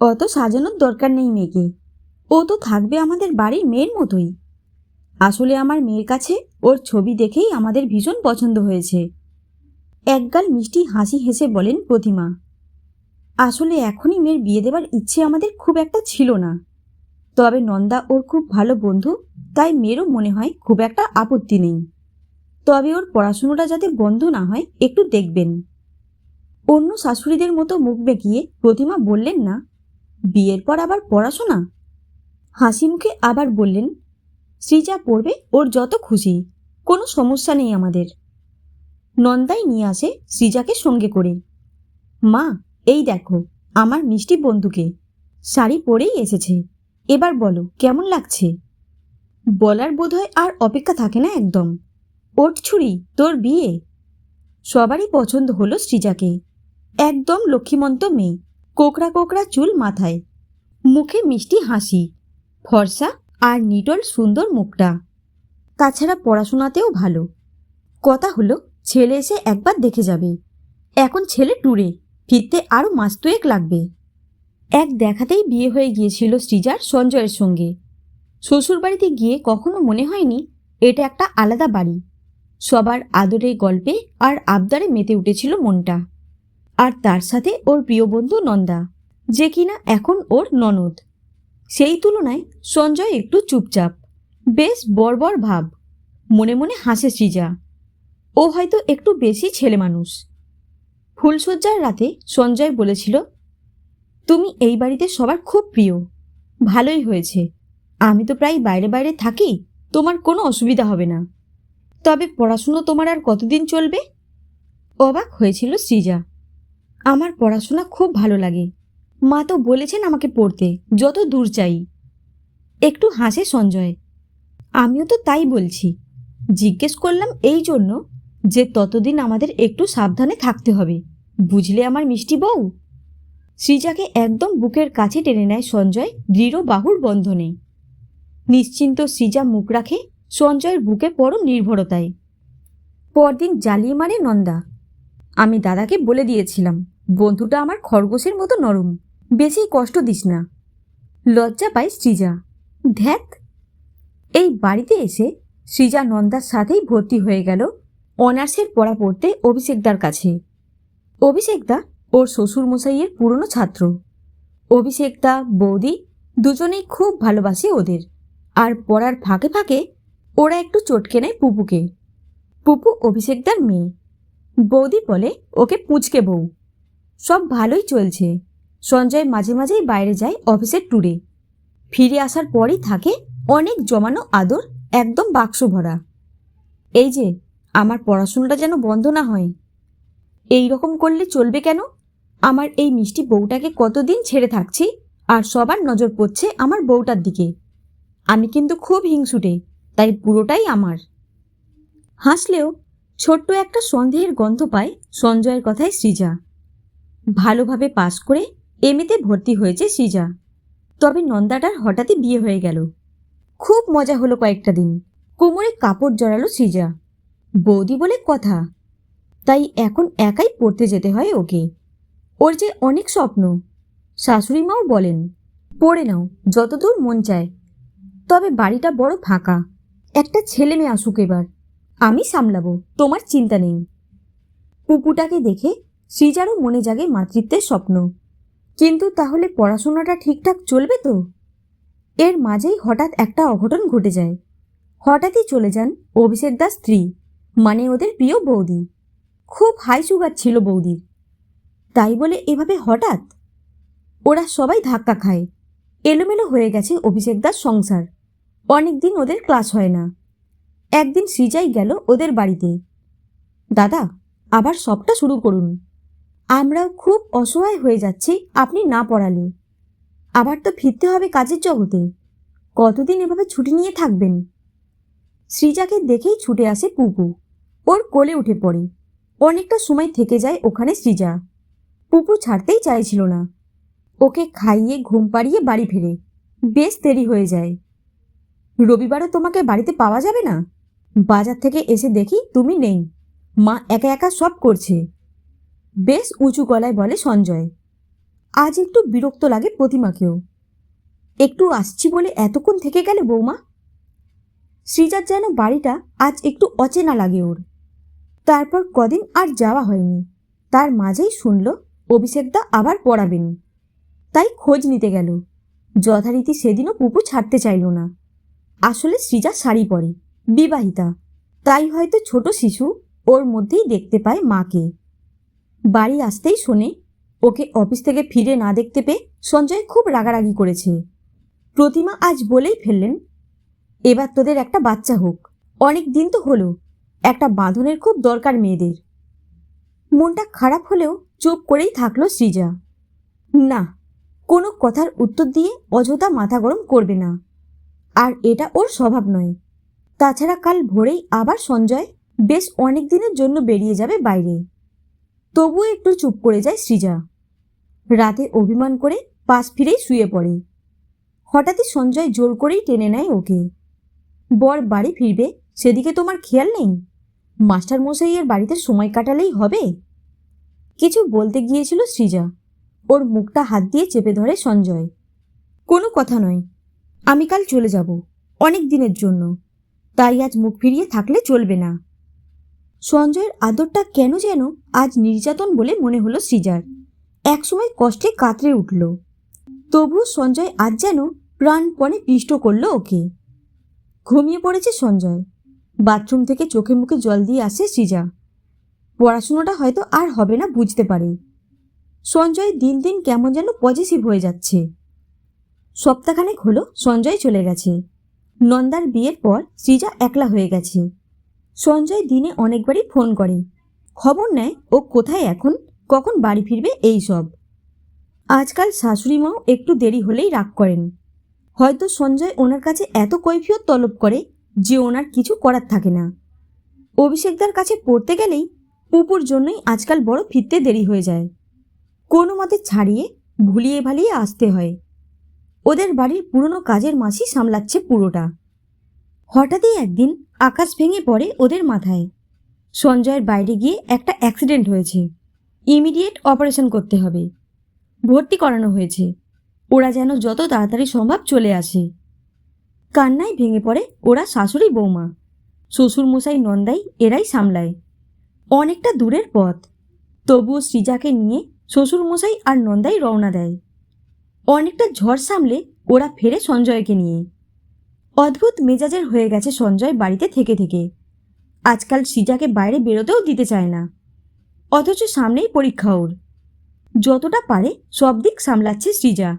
অত সাজানোর দরকার নেই মেয়েকে। ও তো থাকবে আমাদের বাড়ির মেয়ের মতোই। আসলে আমার মেয়ের কাছে ওর ছবি দেখেই আমাদের ভীষণ পছন্দ হয়েছে। একগাল মিষ্টি হাসি হেসে বলেন প্রতিমা, আসলে এখনই মেয়ের বিয়ে দেবার ইচ্ছে আমাদের খুব একটা ছিল না। তবে নন্দা ওর খুব ভালো বন্ধু, তাই মেয়েরও মনে হয় খুব একটা আপত্তি নেই। তবে ওর পড়াশুনোটা যাতে বন্ধ না হয়, একটু দেখবেন। অন্য শাশুড়িদের মতো মুখ বেঁকিয়ে প্রতিমা বললেন, না বিয়ের পর আবার পড়াশোনা? হাসি মুখে আবার বললেন শ্রীজা পড়বে, ওর যত খুশি, কোনো সমস্যা নেই আমাদের। নন্দাই নিয়ে আসে শ্রীজাকে সঙ্গে করে। মা, এই দেখো, আমার মিষ্টি বন্ধুকে। শাড়ি পরেই এসেছে। এবার বলো, কেমন লাগছে? বলার বোধহয় আর অপেক্ষা থাকে না একদম। ওট ছুরি, তোর বিয়ে? সবারই পছন্দ হলো শ্রীজাকে একদম লক্ষ্মীমন্ত মেয়ে। কোকড়া কোকড়া চুল মাথায়। মুখে মিষ্টি হাসি, ফর্সা আর নিটল সুন্দর মুখটা। তাছাড়া পড়াশোনাতেও ভালো। কথা হলো, ছেলে এসে একবার দেখে যাবে। এখন ছেলে ট্যুরে, ফিরতে আরও মাস দুয়েক লাগবে। এক দেখাতেই বিয়ে হয়ে গিয়েছিল সৃজার সঞ্জয়ের সঙ্গে। শ্বশুরবাড়িতে গিয়ে কখনো মনে হয়নি, এটা একটা আলাদা বাড়ি। সবার আদরে গল্পে আর আবদারে মেতে উঠেছিল মনটা। আর তার সাথে ওর প্রিয় বন্ধু নন্দা, যে কিনা এখন ওর ননদ। সেই তুলনায় সঞ্জয় একটু চুপচাপ, বেশ বর্বর ভাব, মনে মনে হাসে সৃজা। ও হয়তো একটু বেশি ছেলে মানুষ। ফুলশয্যার রাতে সঞ্জয় বলেছিল, তুমি এই বাড়িতে সবার খুব প্রিয়, ভালোই হয়েছে। আমি তো প্রায় বাইরে বাইরে থাকি, তোমার কোনো অসুবিধা হবে না। তবে পড়াশুনো তোমার আর কতদিন চলবে? অবাক হয়েছিল সৃজা। আমার পড়াশোনা খুব ভালো লাগে। মা তো বলেছেন আমাকে পড়তে, যত দূর চাই। একটু হাসে সঞ্জয়। আমিও তো তাই বলছি। জিজ্ঞেস করলাম এই জন্য যে ততদিন আমাদের একটু সাবধানে থাকতে হবে। বুঝলে আমার মিষ্টি বউ? সৃজাকে একদম বুকের কাছে টেনে নেয় সঞ্জয় দৃঢ় বাহুর বন্ধনে। নিশ্চিন্ত সৃজা মুখ রাখে সঞ্জয়ের বুকে পরম নির্ভরতায়। পরদিন জ্বালিয়ে মারে নন্দা আমি দাদাকে বলে দিয়েছিলাম, বন্ধুটা আমার খরগোশের মতো নরম, বেশি কষ্ট দিস না। লজ্জা পায় সৃজা ধ্যাত এই বাড়িতে এসে সৃজা নন্দার সাথেই ভর্তি হয়ে গেল অনার্সের পড়া পড়তে অভিষেকদার কাছে। অভিষেকদা ওর শ্বশুর মশাইয়ের পুরনো ছাত্র। অভিষেকদা, বৌদি দুজনেই খুব ভালোবাসে ওদের। আর পড়ার ফাঁকে ফাঁকে ওরা একটু চটকে নেয় পুপুকে। পুপু অভিষেকদার মেয়ে। বৌদি বলে, ওকে পুচকে বউ। সব ভালোই চলছে। সঞ্জয় মাঝে মাঝেই বাইরে যায় অফিসের ট্যুরে ফিরে আসার পরই থাকে অনেক জমানো আদর, একদম বাক্স ভরা। এই যে, আমার পড়াশোনাটা যেন বন্ধ না হয়। এই রকম করলে চলবে কেন? আমার এই মিষ্টি বউটাকে কতদিন ছেড়ে থাকছি? আর সবার নজর পড়ছে আমার বউটার দিকে। আমি কিন্তু খুব হিংসুটে, তাই পুরোটাই আমার। হাসলেও ছোট্ট একটা সন্দেহের গন্ধ পায় সঞ্জয়ের কথায় সৃজা ভালোভাবে পাস করে এমএতে ভর্তি হয়েছে সৃজা তবে নন্দাটার হঠাৎই বিয়ে হয়ে গেল। খুব মজা হলো কয়েকটা দিন। কোমরে কাপড় জড়ালো সৃজা বৌদি বলে কথা। তাই এখন একাই পড়তে যেতে হয় ওকে। ওর যে অনেক স্বপ্ন। শাশুড়ি মাও বলেন, পড়ে নাও, যতদূর মন চায়। তবে বাড়িটা বড় ফাঁকা। একটা ছেলে মেয়ে আসুক এবার। আমি সামলাবো, তোমার চিন্তা নেই। পুপুটাকে দেখে সৃজারও মনে জাগে মাতৃত্বের স্বপ্ন। কিন্তু তাহলে পড়াশোনাটা ঠিকঠাক চলবে তো? এর মাঝেই হঠাৎ একটা অঘটন ঘটে যায়। হঠাৎই চলে যান অভিষেক দাস স্ত্রী মানে ওদের প্রিয় বৌদি। খুব হাই সুগার ছিল বৌদির। তাই বলে এভাবে হঠাৎ? ওরা সবাই ধাক্কা খায়। এলোমেলো হয়ে গেছে অভিষেক দাস সংসার। অনেকদিন ওদের ক্লাস হয় না। একদিন সৃজাই গেল ওদের বাড়িতে। দাদা, আবার সবটা শুরু করুন। আমরাও খুব অসহায় হয়ে যাচ্ছি, আপনি না পড়ালে। আবার তো ফিরতে হবে কাজের জগতে। কতদিন এভাবে ছুটি নিয়ে থাকবেন? সৃজাকে দেখেই ছুটে আসে পুপু ওর কোলে উঠে পড়ে। অনেকটা সময় থেকে যায় ওখানে সৃজা। পুপু ছাড়তেই চাইছিল না। ওকে খাইয়ে, ঘুম পাড়িয়ে বাড়ি ফেরে। বেশ দেরি হয়ে যায়। রবিবারও তোমাকে বাড়িতে পাওয়া যাবে না? বাজার থেকে এসে দেখি তুমি নেই। মা একা একা সব করছে। বেশ উঁচু গলায় বলে সঞ্জয়, আজ একটু বিরক্ত লাগে প্রতিমাকেও। একটু আসছি বলে এতক্ষণ থেকে গেলে বৌমা? সৃজার যেন বাড়িটা আজ একটু অচেনা লাগে ওর। তারপর কদিন আর যাওয়া হয়নি। তার মাঝেই শুনল, অভিষেকদা আবার পড়াবেন। তাই খোঁজ নিতে গেল। যথারীতি সেদিনও পুপু ছাড়তে চাইল না। আসলে সৃজা শাড়ি পরে। বিবাহিতা। তাই হয়তো ছোট শিশু ওর মধ্যেই দেখতে পায় মাকে। বাড়ি আসতেই শোনে, ওকে অফিস থেকে ফিরে না দেখতে পেয়ে সঞ্জয় খুব রাগারাগি করেছে। প্রতিমা আজ বলেই ফেললেন, এবার তোদের একটা বাচ্চা হোক। অনেক দিন তো হলো, একটা বাঁধনের খুব দরকার মেয়েদের। মনটা খারাপ হলেও চুপ করেই থাকল সৃজা। না, কোনো কথার উত্তর দিয়ে অযথা মাথা গরম করবে না। আর এটা ওর স্বভাব নয়। তাছাড়া কাল ভোরেই আবার সঞ্জয় বেশ অনেক দিনের জন্য বেরিয়ে যাবে বাইরে। তবুও একটু চুপ করে যায় সৃজা। রাতে অভিমান করে পাশ ফিরেই শুয়ে পড়ে। হঠাৎই সঞ্জয় জোর করেই টেনে নেয় ওকে। বর বাড়ি ফিরবে, সেদিকে তোমার খেয়াল নেই? মাস্টার মশাইয়ের বাড়িতে সময় কাটালেই হবে? কিছু বলতে গিয়েছিল সৃজা। ওর মুখটা হাত দিয়ে চেপে ধরে সঞ্জয়। কোনো কথা নয়। আমি কাল চলে যাব, অনেক দিনের জন্য। তাই আজ মুখ ফিরিয়ে থাকলে চলবে না। সঞ্জয়ের আদরটা কেন যেন আজ নির্যাতন বলে মনে হলো সৃজার। একসময় কষ্টে কাতরে উঠল। তবুও সঞ্জয় আজ যেন প্রাণপণে পিষ্ট করল ওকে। ঘুমিয়ে পড়েছে সঞ্জয়। বাথরুম থেকে চোখে মুখে জল দিয়ে আসে সৃজা। পড়াশুনোটা হয়তো আর হবে না বুঝতে পারে। সঞ্জয় দিন দিন কেমন যেন পজিটিভ হয়ে যাচ্ছে। সপ্তাহখানেক হলো সঞ্জয় চলে গেছে। নন্দার বিয়ের পর সৃজা একলা হয়ে গেছে। সঞ্জয় দিনে অনেকবারই ফোন করে। খবর নেয়, ও কোথায় এখন? কখন বাড়ি ফিরবে এই সব? আজকাল শাশুড়ি মাও একটু দেরি হলেই রাগ করেন। হয়তো সঞ্জয় ওনার কাছে এত কৈফিয়ত তলব করে যে ওনার কিছু করার থাকে না। অভিষেকদার কাছে পড়তে গেলেই পুপুর জন্যই আজকাল বড় ফিরতে দেরি হয়ে যায়। কোনো মতে ছাড়িয়ে, ভুলিয়ে ভালিয়ে আসতে হয়। ওদের বাড়ির পুরনো কাজের মাসি সামলাচ্ছে পুরোটা। হঠাৎই একদিন আকাশ ভেঙে পড়ে ওদের মাথায়। সঞ্জয়ের বাইরে গিয়ে একটা অ্যাক্সিডেন্ট হয়েছে। ইমিডিয়েট অপারেশন করতে হবে। ভর্তি করানো হয়েছে। ওরা যেন যত তাড়াতাড়ি সম্ভব চলে আসে। কান্নায় ভেঙে পড়ে ওরা শাশুড়ি বৌমা। শ্বশুর মশাই নন্দাই এরাই সামলায়। অনেকটা দূরের পথ। তবুও সৃজাকে নিয়ে শ্বশুর মশাই আর নন্দাই রওনা দেয়। অনেকটা ঝড় সামলে ওরা ফেরে সঞ্জয়কে নিয়ে। অদ্ভুত মেজাজের হয়ে গেছে সঞ্জয় বাড়িতে থেকে থেকে। আজকাল সৃজাকে বাইরে বেরোতেও দিতে চায় না। অথচ সামনেই পরীক্ষা ওর। যতটা পারে সব দিক সামলাচ্ছে সৃজা।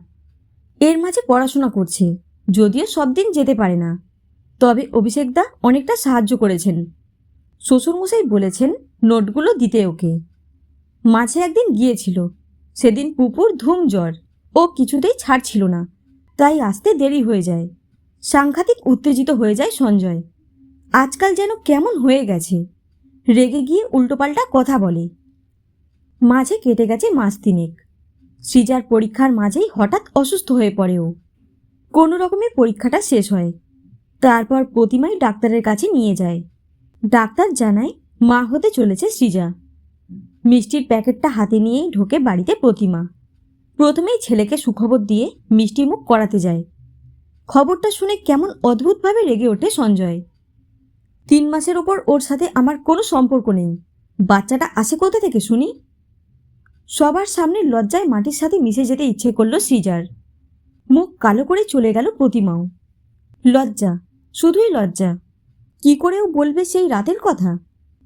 এর মাঝে পড়াশোনা করছে, যদিও সব দিন যেতে পারে না। তবে অভিষেকদা অনেকটা সাহায্য করেছেন। শ্বশুরমশাই বলেছেন নোটগুলো দিতে ওকে। মাঝে একদিন গিয়েছিল, সেদিন পুপুর ধুম জ্বর। ও কিছুতেই ছাড়ছিল না। তাই আসতে দেরি হয়ে যায়। সাংঘাতিক উত্তেজিত হয়ে যায় সঞ্জয়। আজকাল যেন কেমন হয়ে গেছে। রেগে গিয়ে উল্টোপাল্টা কথা বলে। মাঝে কেটে গেছে মাস তিনেক। সৃজার পরীক্ষার মাঝেই হঠাৎ অসুস্থ হয়ে পড়ে ও। কোনো রকমে পরীক্ষাটা শেষ হয়। তারপর প্রতিমাই ডাক্তারের কাছে নিয়ে যায়। ডাক্তার জানায়, মা হতে চলেছে সৃজা। মিষ্টির প্যাকেটটা হাতে নিয়েই ঢোকে বাড়িতে প্রতিমা। প্রথমেই ছেলেকে সুখবর দিয়ে মিষ্টি মুখ করাতে যায়। খবরটা শুনে কেমন অদ্ভুতভাবে রেগে ওঠে সঞ্জয়। তিন মাসের ওপর ওর সাথে আমার কোনো সম্পর্ক নেই। বাচ্চাটা আসে কোথা থেকে শুনি? সবার সামনে লজ্জায় মাটির সাথে মিশে যেতে ইচ্ছে করল সৃজার। মুখ কালো করে চলে গেল প্রতিমাও। লজ্জা, শুধুই লজ্জা। কি করেও বলবে সেই রাতের কথা?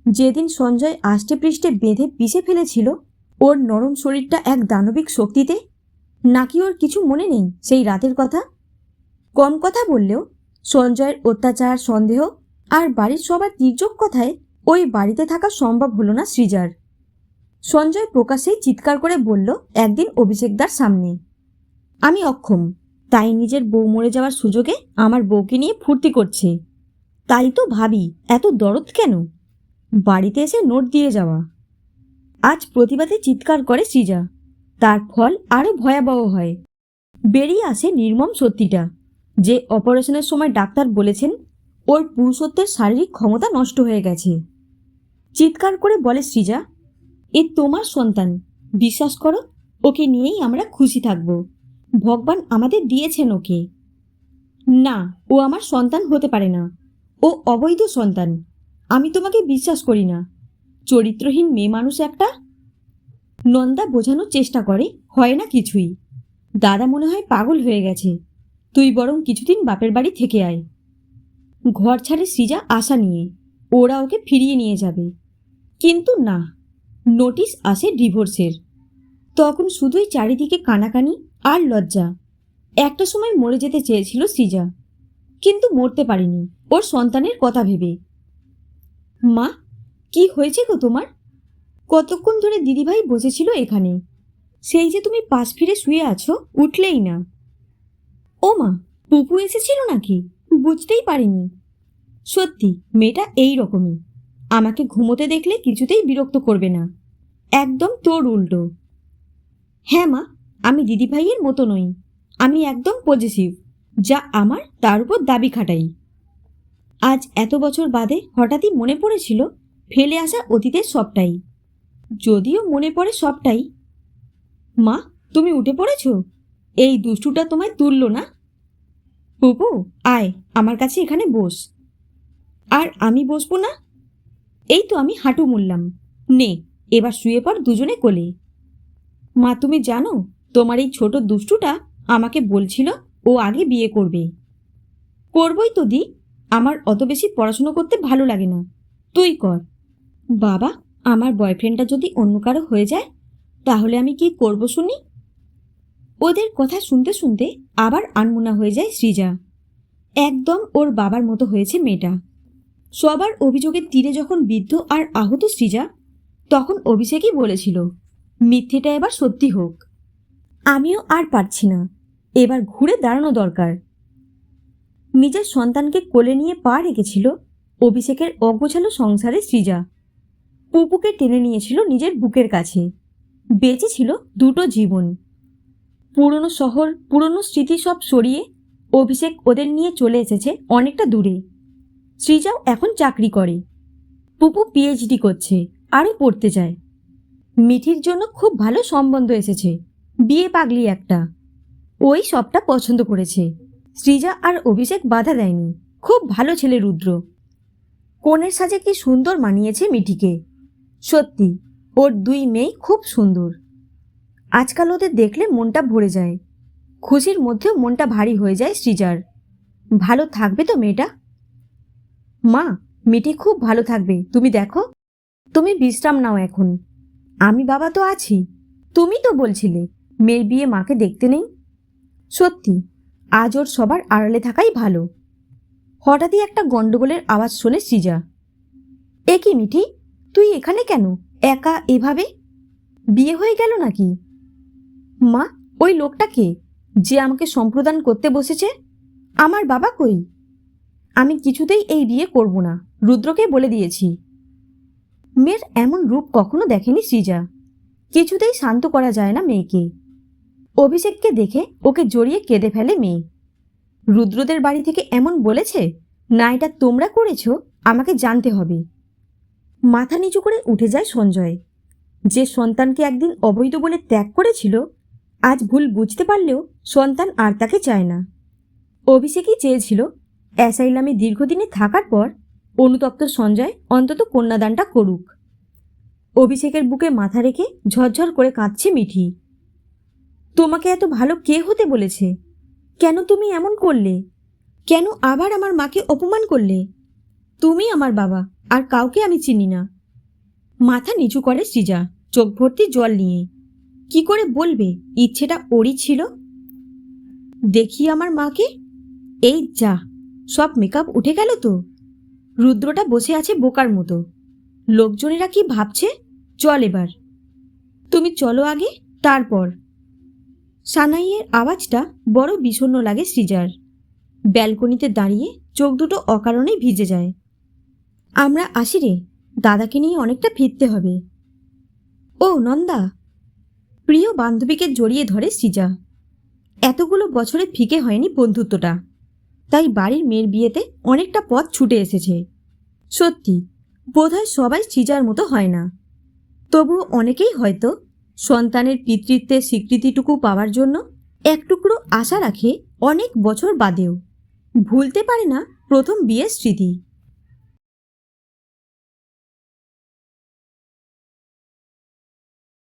যেদিন সঞ্জয় আষ্টে পৃষ্ঠে বেঁধে পিষে ফেলেছিল ওর নরম শরীরটা এক দানবিক শক্তিতে? নাকি ওর কিছু মনে নেই সেই রাতের কথা? কম কথা বললেও সঞ্জয়ের অত্যাচার, সন্দেহ আর বাড়ির সবার তির্যক কথায় ওই বাড়িতে থাকা সম্ভব হলো না সৃজার। সঞ্জয় প্রকাশেই চিৎকার করে বলল, একদিন অভিষেকদার সামনে। আমি অক্ষম। তাই নিজের বউ মরে যাওয়ার সুযোগে আমার বউকে নিয়ে ফুর্তি করছে। তাই তো ভাবি, এত দরদ কেন? বাড়িতে এসে নোট দিয়ে যাওয়া। আজ প্রতিবাদে চিৎকার করে সৃজা। তার ফল আরও ভয়াবহ হয়। বেরিয়ে আসে নির্মম সত্যিটা, যে অপারেশনের সময় ডাক্তার বলেছেন, ওর পুরুষত্বের শারীরিক ক্ষমতা নষ্ট হয়ে গেছে। চিৎকার করে বলে সৃজা, এ তোমার সন্তান, বিশ্বাস করো, ওকে নিয়েই আমরা খুশি থাকব। ভগবান আমাদের দিয়েছেন ওকে। না, ও আমার সন্তান হতে পারে না। ও অবৈধ সন্তান। আমি তোমাকে বিশ্বাস করি না। চরিত্রহীন মেয়ে মানুষ একটা? নন্দা বোঝানোর চেষ্টা করে, হয় না কিছুই। দাদা মনে হয় পাগল হয়ে গেছে। তুই বরং কিছুদিন বাপের বাড়ি থেকে আয়। ঘর ছাড়ে সৃজা আশা নিয়ে, ওরা ওকে ফিরিয়ে নিয়ে যাবে। কিন্তু না, নোটিশ আসে ডিভোর্সের। তখন শুধুই চারিদিকে কানাকানি আর লজ্জা। একটা সময় মরে যেতে চেয়েছিল সৃজা, কিন্তু মরতে পারেনি, ওর সন্তানের কথা ভেবে। মা কি হয়েছে গো তোমার? কতক্ষণ ধরে দিদিভাই বসেছিল এখানে সেই যে তুমি পাশ ফিরে শুয়ে আছো, উঠলেই না। ও মা, পুপু এসেছিল নাকি? বুঝতেই পারিনি। সত্যি, মেয়েটা এই রকমই। আমাকে ঘুমোতে দেখলে কিছুতেই বিরক্ত করবে না। একদম তোর উল্টো। হ্যাঁ মা, আমি দিদিভাইয়ের মতো নই। আমি একদম পজিটিভ যা আমার, তার উপর দাবি খাটাই। আজ এত বছর বাদে হঠাৎই মনে পড়েছিল ফেলে আসা অতীতের সবটাই। যদিও মনে পড়ে সবটাই। মা, তুমি উঠে পড়েছ? এই দুষ্টুটা তোমায় তুললো না? পুপু আয়, আমার কাছে এখানে বস। আর আমি বসবো না? এই তো আমি হাঁটু মুললাম নে, এবার শুয়ে পর দুজনে কোলে। মা, তুমি জানো, তোমার এই ছোট দুষ্টুটা আমাকে বলছিল ও আগে বিয়ে করবে। করবই তো দি, আমার অত বেশি পড়াশুনো করতে ভালো লাগে না। তুই কর। বাবা, আমার বয়ফ্রেন্ডটা যদি অন্য কারও হয়ে যায়, তাহলে আমি কি করব শুনি? ওদের কথা শুনতে শুনতে আবার আনমোনা হয়ে যায় সৃজা একদম ওর বাবার মতো হয়েছে মেয়েটা। সবার অভিযোগের তীরে যখন বিদ্ধ আর আহত সৃজা তখন অভিষেকই বলেছিল, মিথ্যেটা এবার সত্যি হোক। আমিও আর পারছি না। এবার ঘুরে দাঁড়ানো দরকার। নিজের সন্তানকে কোলে নিয়ে পা রেখেছিল অভিষেকের অগোছালো সংসারে সৃজা পুপুকে টেনে নিয়েছিল নিজের বুকের কাছে। বেঁচে ছিল দুটো জীবন। পুরনো শহর, পুরনো স্মৃতি সব সরিয়ে অভিষেক ওদের নিয়ে চলে এসেছে অনেকটা দূরে। শ্রীজাও এখন চাকরি করে। পুপু পিএইচডি করছে, আরও পড়তে যায়। মিঠির জন্য খুব ভালো সম্বন্ধ এসেছে, বিয়ে পাগলি একটা। ওই সবটা পছন্দ করেছে। শ্রীজা আর অভিষেক বাধা দেয়নি, খুব ভালো ছেলে রুদ্র। কনের সাজে কি সুন্দর মানিয়েছে মিঠিকে। সত্যি, ওর দুই মেয়ে খুব সুন্দর। আজকাল ওদের দেখলে মনটা ভরে যায়। খুশির মধ্যেও মনটা ভারী হয়ে যায় সৃজার ভালো থাকবে তো মেয়েটা? মা মিঠি খুব ভালো থাকবে। তুমি দেখো। তুমি বিশ্রাম নাও এখন। আমি বাবা তো আছি। তুমি তো বলছিলে, মেয়ের বিয়ে মাকে দেখতে নেই। সত্যি, আজ ওর সবার আড়ালে থাকাই ভালো। হঠাৎই একটা গন্ডগোলের আওয়াজ শোনে সৃজা এ কি মিঠি? তুই এখানে কেন? একা এভাবে? বিয়ে হয়ে গেল নাকি? মা, ওই লোকটা কে? যে আমাকে সম্প্রদান করতে বসেছে? আমার বাবা কই? আমি কিছুতেই এই বিয়ে করব না, রুদ্রকে বলে দিয়েছি। মেয়ের এমন রূপ কখনো দেখেনি সৃজা কিছুতেই শান্ত করা যায় না মেয়েকে। অভিষেককে দেখে ওকে জড়িয়ে কেঁদে ফেলে মেয়ে। রুদ্রদের বাড়ি থেকে এমন বলেছে না এটা তোমরা করেছ, আমাকে জানতে হবে। মাথা নিচু করে উঠে যায় সঞ্জয়। যে সন্তানকে একদিন অবৈধ বলে ত্যাগ করেছিল, আজ ভুল বুঝতে পারলেও সন্তান আর তাকে চায় না। অভিষেকই চেয়েছিল অ্যাসাইলামে দীর্ঘদিনে থাকার পর অনুতপ্ত সঞ্জয় অন্তত কন্যাদানটা করুক। অভিষেকের বুকে মাথা রেখে ঝরঝর করে কাঁদছে মিঠি। তোমাকে এত ভালো কে হতে বলেছে? কেন তুমি এমন করলে? কেন আবার আমার মাকে অপমান করলে? তুমি আমার বাবা, আর কাউকে আমি চিনি না। মাথা নিচু করে সৃজা, চোখ ভর্তি জল নিয়ে। কি করে বলবে, ইচ্ছেটা ওরই ছিল? দেখি আমার মাকে। এই যা, সব মেকআপ উঠে গেল তো। রুদ্রটা বসে আছে বোকার মতো। লোকজনেরা কি ভাবছে? চল এবার। তুমি চলো আগে, তারপর। সানাইয়ের আওয়াজটা বড় বিষণ্ণ লাগে সৃজার। ব্যালকনিতে দাঁড়িয়ে চোখ দুটো অকারণেই ভিজে যায়। আমরা আসি রে, দাদাকে নিয়ে অনেকটা ফিরতে হবে। ও, নন্দা। প্রিয় বান্ধবীকে জড়িয়ে ধরে সৃজা। এতগুলো বছরে ফিকে হয়নি বন্ধুত্বটা। তাই বাড়ির মেয়ের বিয়েতে অনেকটা পথ ছুটে এসেছে। সত্যি, বোধহয় সবাই সৃজার মতো হয় না। তবুও অনেকেই হয়তো সন্তানের পিতৃত্বের স্বীকৃতিটুকু পাওয়ার জন্য এক টুকরো আশা রাখে অনেক বছর বাদেও। ভুলতে পারে না প্রথম বিয়ের স্মৃতি।